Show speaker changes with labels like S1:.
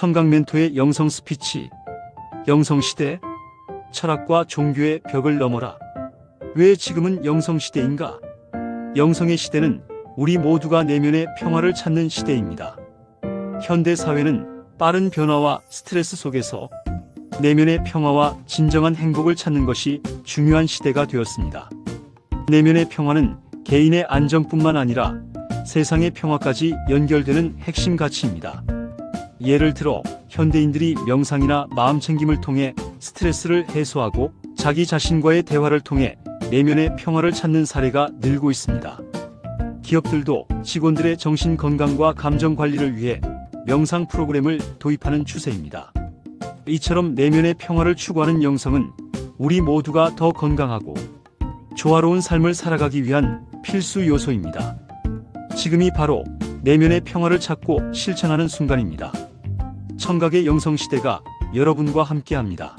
S1: 청각 멘토의 영성 스피치. 영성시대. 철학과 종교의 벽을 넘어라. 왜 지금은 영성시대인가? 영성의 시대는 우리 모두가 내면의 평화를 찾는 시대입니다. 현대 사회는 빠른 변화와 스트레스 속에서 내면의 평화와 진정한 행복을 찾는 것이 중요한 시대가 되었습니다. 내면의 평화는 개인의 안정뿐만 아니라 세상의 평화까지 연결되는 핵심 가치입니다. 예를 들어 현대인들이 명상이나 마음 챙김을 통해 스트레스를 해소하고 자기 자신과의 대화를 통해 내면의 평화를 찾는 사례가 늘고 있습니다. 기업들도 직원들의 정신 건강과 감정 관리를 위해 명상 프로그램을 도입하는 추세입니다. 이처럼 내면의 평화를 추구하는 영성은 우리 모두가 더 건강하고 조화로운 삶을 살아가기 위한 필수 요소입니다. 지금이 바로 내면의 평화를 찾고 실천하는 순간입니다. 청각의 영성 시대가 여러분과 함께합니다.